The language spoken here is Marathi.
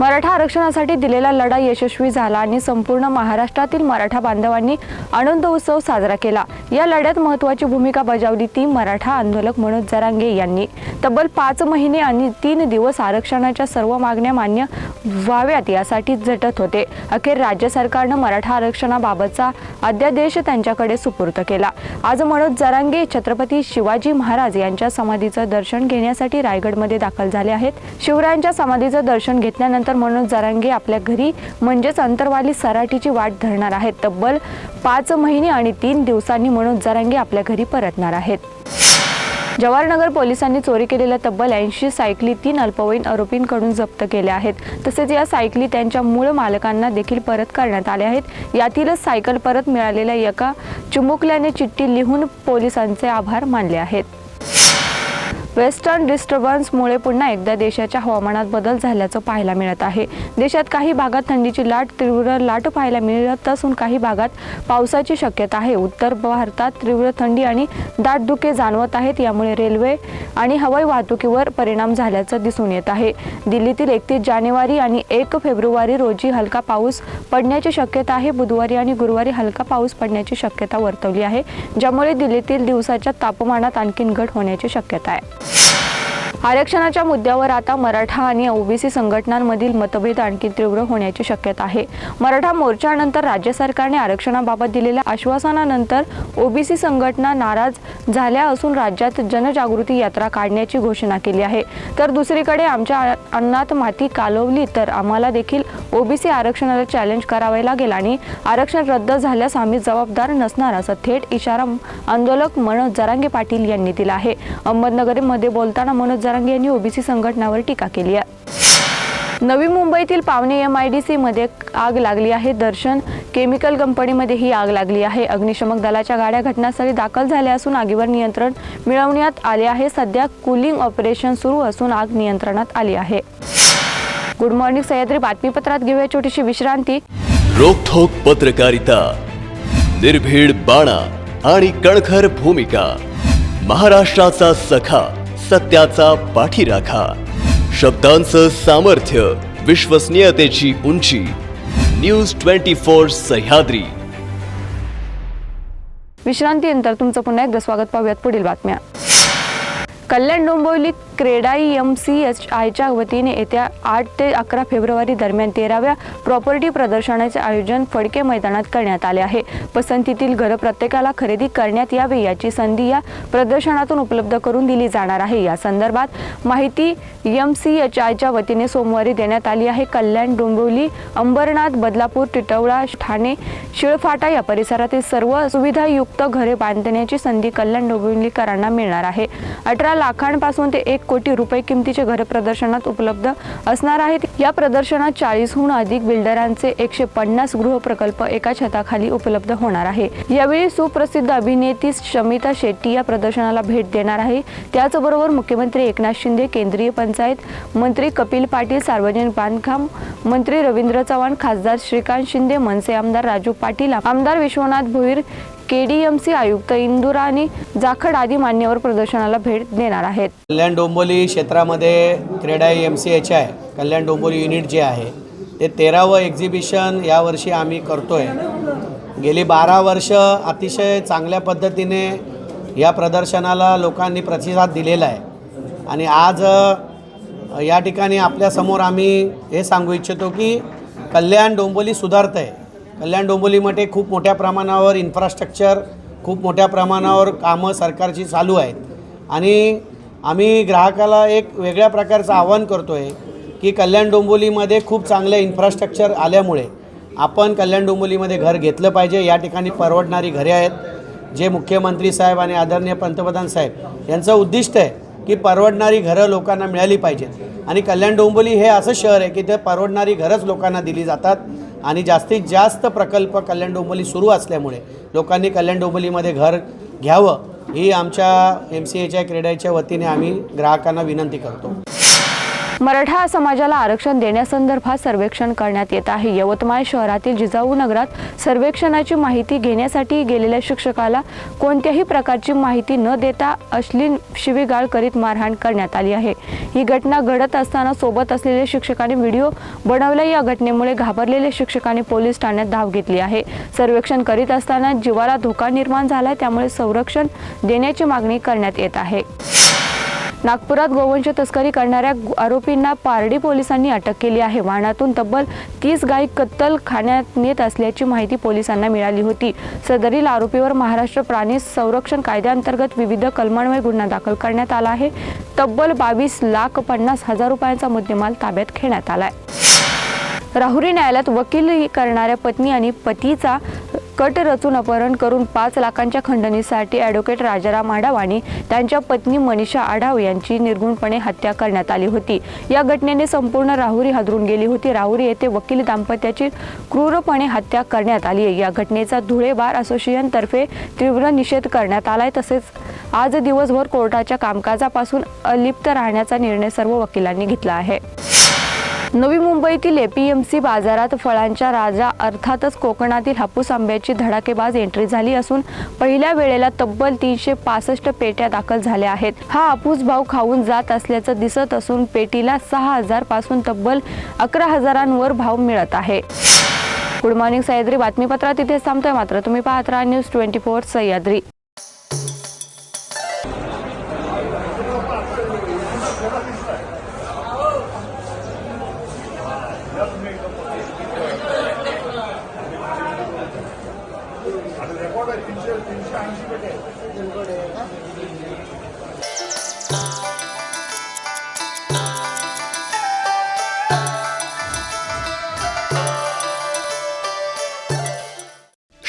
मराठा आरक्षणासाठी दिलेला लढा यशस्वी झाला आणि संपूर्ण महाराष्ट्रातील मराठा बांधवांनी आनंद उत्सव साजरा केला. या लढ्यात महत्वाची भूमिका बजावली ती मराठा आंदोलक मनोज जरांगे यांनी. तब्बल पाच महिने आणि तीन दिवस आरक्षणाच्या सर्व मागण्या मान्य व्हाव्यात यासाठी झटत होते. अखेर राज्य सरकारनं मराठा आरक्षणाबाबतचा अध्यादेश त्यांच्याकडे सुपूर्द केला. आज मनोज जरांगे छत्रपती शिवाजी महाराज यांच्या समाधीचं दर्शन घेण्यासाठी रायगडमध्ये दाखल झाले आहेत. शिवरायांच्या समाधीचं दर्शन घेतल्यानंतर मनोज जरांगे आपल्या घरी म्हणजेच अंतरवाली सराटीची वाट धरणार आहेत. तब्बल पाच महिने आणि तीन दिवसांनी मनोज जरांगे आपल्या घरी परतणार आहेत. जवाहरनगर पोलिसांनी चोरी केलेल्या तब्बल ऐंशी सायकली तीन अल्पवयीन आरोपींकडून जप्त केल्या आहेत. तसेच या सायकली त्यांच्या मूळ मालकांना देखील परत करण्यात आल्या आहेत. यातीलच सायकल परत मिळालेल्या एका चुमुकल्याने चिठ्ठी लिहून पोलिसांचे आभार मानले आहेत. वेस्टर्न डिस्टर्बन्समुळे पुन्हा एकदा देशाच्या हवामानात बदल झाल्याचं पाहायला मिळत आहे. देशात काही भागात थंडीची लाट तीव्र लाट पाहायला मिळत असून काही भागात पावसाची शक्यता आहे. उत्तर भारतात तीव्र थंडी आणि दाटधुके जाणवत आहेत. यामुळे रेल्वे आणि हवाई वाहतुकीवर परिणाम झाल्याचं दिसून येत आहे. दिल्लीतील एकतीस जानेवारी आणि एक फेब्रुवारी रोजी हलका पाऊस पडण्याची शक्यता आहे. बुधवारी आणि गुरुवारी हलका पाऊस पडण्याची शक्यता वर्तवली आहे ज्यामुळे दिल्लीतील दिवसाच्या तापमानात आणखीन घट होण्याची शक्यता आहे. आरक्षणाच्या मुद्द्यावर आता मराठा आणि ओबीसी संघटनांमधील मतभेद आणखी तीव्र होण्याची शक्यता आहे. मराठा मोर्चानंतर राज्य सरकारने आरक्षणाबाबत दिलेल्या आश्वासनानंतर ओबीसी संघटना नाराज झाल्या असून राज्यात जनजागृती यात्रा काढण्याची घोषणा केली आहे. तर दुसरीकडे आमच्या अन्नात माती कालवली तर आम्हाला देखील ओबीसी आरक्षणाला चॅलेंज करावे लागेल आणि आरक्षण रद्द झाल्यास आम्ही जबाबदार नसणार असा थेट इशारा आंदोलक मनोज जरांगे पाटील यांनी दिला आहे. अहमदनगरमध्ये बोलताना मनोज सारंग यांनी ओबीसी संघटनावर टीका केली आहे. नवी मुंबईतील पावणे एम आय डी सीमध्ये आग लागली आहे. दर्शन केमिकल कंपनीमध्ये ही आग लागली आहे. अग्निशमक दलाच्या गाड्या घटनास्थळी दाखल झाल्या असून आगीवर नियंत्रण मिळवण्यात आले आहे. सध्या कुलिंग ऑपरेशन सुरू असून आग नियंत्रणात आली आहे. गुड मॉर्निंग सह्याद्री बातमीपत्रात घेऊया छोटीशी विश्रांती. रोखोक पत्रकारिता निर्भीड बाणा आणि कणखर भूमिका महाराष्ट्राचा सखा. सत्याचा पाठीराखा. शब्दांचं सामर्थ्य विश्वसनीयतेची उंची. News twenty four Sahyadri. विश्रांतीनंतर तुमचं पुन्हा एकदा स्वागत पाहूयात पुढील बातम्या. कल्याण डोंबिवलीत क्रेडाई एम सी एच आयच्या वतीने येत्या आठ ते अकरा फेब्रुवारी दरम्यान तेराव्या प्रॉपर्टी प्रदर्शनाचे आयोजन फडके मैदानात करण्यात आले आहे. पसंतीतील घरं प्रत्येकाला खरेदी करण्यात यावी याची संधी या प्रदर्शनातून उपलब्ध करून दिली जाणार आहे. या संदर्भात माहिती एम सी एच आयच्या वतीने सोमवारी देण्यात आली आहे. कल्याण डोंबिवली अंबरनाथ बदलापूर टिटवळा ठाणे शिळफाटा या परिसरातील सर्व सुविधायुक्त घरे बांधण्याची संधी कल्याण डोंबिवलीकरांना मिळणार आहे. अठरा लाखांपासून ते एक कोटी रुपये किमतीचे घर प्रदर्शनात उपलब्ध असणार आहेत. या प्रदर्शनात चाळीसहून अधिक बिल्डरांचे एकशे पन्नास गृहप्रकल्प एका छताखाली उपलब्ध होणार आहे. यावेळी सुप्रसिद्ध अभिनेत्री शमिता शेट्टी या प्रदर्शनाला भेट देणार आहे. त्याचबरोबर मुख्यमंत्री एकनाथ शिंदे केंद्रीय पंचायत मंत्री कपिल पाटील सार्वजनिक बांधकाम मंत्री रवींद्र चव्हाण खासदार श्रीकांत शिंदे मनसे आमदार राजू पाटील आमदार Vishwanath Bhoir K D M C आयुक्त इंदुराणी जाखड आदी मान्यवर प्रदर्शनाला भेट देणार आहेत. कल्याण डोंबोली क्षेत्रामध्ये क्रेडाई एम सी एच आहे कल्याण डोंबोली युनिट जे आहे ते तेरावं एक्झिबिशन यावर्षी आम्ही करतो आहे गेली बारा वर्ष अतिशय चांगल्या पद्धतीने या प्रदर्शनाला लोकांनी प्रतिसाद दिलेला आहे. आणि आज या ठिकाणी आपल्यासमोर आम्ही हे सांगू इच्छितो की कल्याण डोंबोली सुधारतं आहे कल्याण डोंबिवलीमध्ये खूप मोठ्या प्रमाणावर इन्फ्रास्ट्रक्चर खूप मोठ्या प्रमाणावर कामं सरकारची चालू आहेत. आणि आम्ही ग्राहकाला एक वेगळ्या प्रकारचं आव्हान करतो आहे की कल्याण डोंबिवलीमध्ये खूप चांगलं इन्फ्रास्ट्रक्चर आल्यामुळे आपण कल्याण डोंबिवलीमध्ये घर घेतलं पाहिजे. या ठिकाणी परवडणारी घरे आहेत जे मुख्यमंत्री साहेब आणि आदरणीय पंतप्रधान साहेब यांचं उद्दिष्ट आहे की परवडणारी घरं लोकांना मिळाली पाहिजेत. आणि कल्याण डोंबिवली हे असं शहर आहे की ते परवडणारी घरंच लोकांना दिली जातात. आणि जास्तीत जास्त प्रकल्प कल्याण डोंबिवली सुरू असल्यामुळे लोकांनी कल्याण डोंबिवलीमध्ये घर घ्यावं ही आमच्या एम सी एच्या क्रीडाच्या वतीने आम्ही ग्राहकांना विनंती करतो. मराठा समाजाला आरक्षण देण्यासंदर्भात सर्वेक्षण करण्यात येत आहे. यवतमाळ शहरातील जिजाऊ नगरात सर्वेक्षणाची माहिती घेण्यासाठी गेलेल्या शिक्षकाला कोणत्याही प्रकारची माहिती न देता अश्लील शिवीगाळ करीत मारहाण करण्यात आली आहे. ही घटना घडत असताना सोबत असलेल्या शिक्षकाने व्हिडिओ बनवला या घटनेमुळे घाबरलेल्या शिक्षकाने पोलीस ठाण्यात धाव घेतली आहे. सर्वेक्षण करीत असताना जीवाला धोका निर्माण झाला त्यामुळे संरक्षण देण्याची मागणी करण्यात येत आहे. नागपुरात गोवंश तस्करी करणाऱ्या आरोपींना पारडी पोलिसांनी अटक केली आहे. वाहनातून तब्बल तीस गायी कत्तल खाण्यात नेत असल्याची माहिती पोलिसांना मिळाली होती. सदरील आरोपीवर महाराष्ट्र प्राणी संरक्षण कायद्याअंतर्गत विविध कलमन्वय गुन्हा दाखल करण्यात आला आहे. तब्बल बावीस लाख पन्नास हजार रुपयांचा मुद्देमाल ताब्यात घेण्यात आलाय. राहुरी न्यायालयात वकील करणाऱ्या पत्नी आणि पतीचा कट रचून अपहरण करून पाच लाखांच्या खंडणीसाठी ॲडव्होकेट राजाराम आढाव आणि त्यांच्या पत्नी मनीषा आढाव यांची निर्गुणपणे हत्या करण्यात आली होती. या घटनेने संपूर्ण राहुरी हादरून गेली होती. राहुरी येथे वकील दाम्पत्याची क्रूरपणे हत्या करण्यात आली आहे. या घटनेचा धुळे बार असोसिएशनतर्फे तीव्र निषेध करण्यात आलाय. तसेच आज दिवसभर कोर्टाच्या कामकाजापासून अलिप्त राहण्याचा निर्णय सर्व वकिलांनी घेतला आहे. नवी मुंबईतील एपीएमसी बाजारात फळांच्या राजा अर्थातच कोकणातील हापूस आंब्याची धडाकेबाज एंट्री झाली असून पहिल्या वेळेला तब्बल तीनशे पासष्ट पेट्या दाखल झाल्या आहेत. हा हापूस भाव खाऊन जात असल्याचं दिसत असून पेटीला सहा हजारपासून तब्बल अकरा हजारांवर भाव मिळत आहे. Good morning Sahyadri. बातमीपत्रात इथेच थांबतोय. मात्र तुम्ही पाहत राहा न्यूज ट्वेंटी फोर सह्याद्री.